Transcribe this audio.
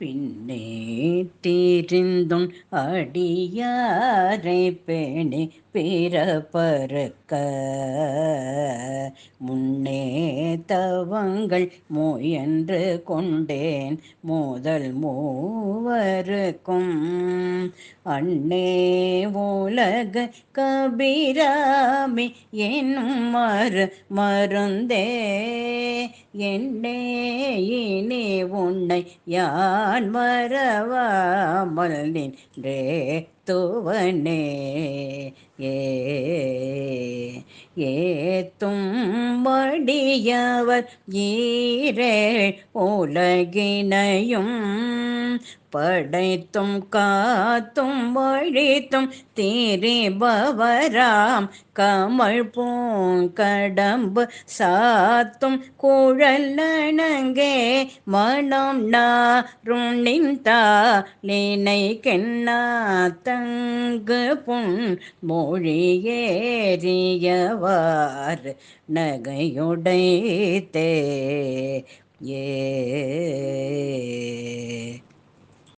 பின்னே தீரிந்தும் அடியாரை பேணி பிறப்பறுக்க முன்னே தவங்கள் மோயன்று கொண்டேன். மோதல் மூவருக்கும் அண்ணே உலக கபிராமி என்னும் மறு மருந்தே. என்னே இனி உன்னை யான் மறவாமல் நின்றே துவனே. ஏ ஏத்தும் அடியவர் ஈரே உலகினையும் படைத்தும் காத்தும் வழித்தும் தீரிபவராம் கமல் பூங்கடம்பு சாத்தும் குழலனங்கே. மனம் நாருணிந்தா கென்னா தங்கு புண் மொழியேறியவார் நகையுடைத்தே. ஏ